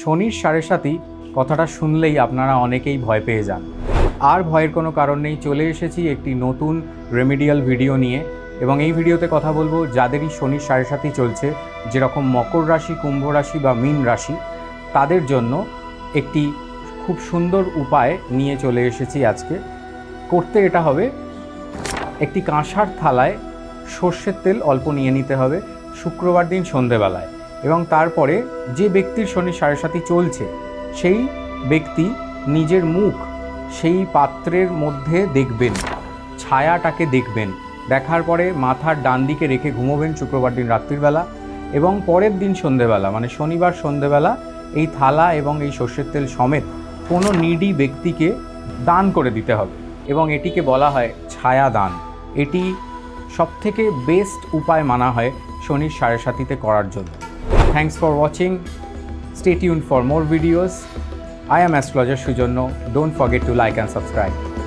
শনির সাড়ে সাথী কথাটা শুনলেই আপনারা অনেকেই ভয় পেয়ে যান। আর ভয়ের কোনো কারণ নেই, চলে এসেছি একটি নতুন রেমিডিয়াল ভিডিও নিয়ে এবং এই ভিডিওতে কথা বলব যাদেরই শনির সাড়ে সাথী চলছে, যেরকম মকর রাশি, কুম্ভ রাশি বা মীন রাশি, তাদের জন্য একটি খুব সুন্দর উপায় নিয়ে চলে এসেছি আজকে। করতে এটা হবে, একটি কাঁসার থালায় সর্ষের তেল অল্প নিয়ে নিতে হবে, শুক্রবার দিন সন্ধেবেলায়। এবং তারপরে যে ব্যক্তির শনি সাড়ে সাথী চলছে, সেই ব্যক্তি নিজের মুখ সেই পাত্রের মধ্যে দেখবেন, ছায়াটাকে দেখবেন। দেখার পরে মাথার ডান দিকে রেখে ঘুমোবেন শুক্রবার দিন রাত্রিবেলা এবং পরের দিন সন্ধেবেলা মানে শনিবার সন্ধেবেলা এই থালা এবং এই সর্ষের তেল সমেত কোনো নিডি ব্যক্তিকে দান করে দিতে হবে এবং এটিকে বলা হয় ছায়া দান এটি সবথেকে বেস্ট উপায় মানা হয় শনির সাড়ে সাথীতে করার জন্য। Thanks for watching. Stay tuned for more videos. I am astrologer Shujono. Don't forget to like and subscribe.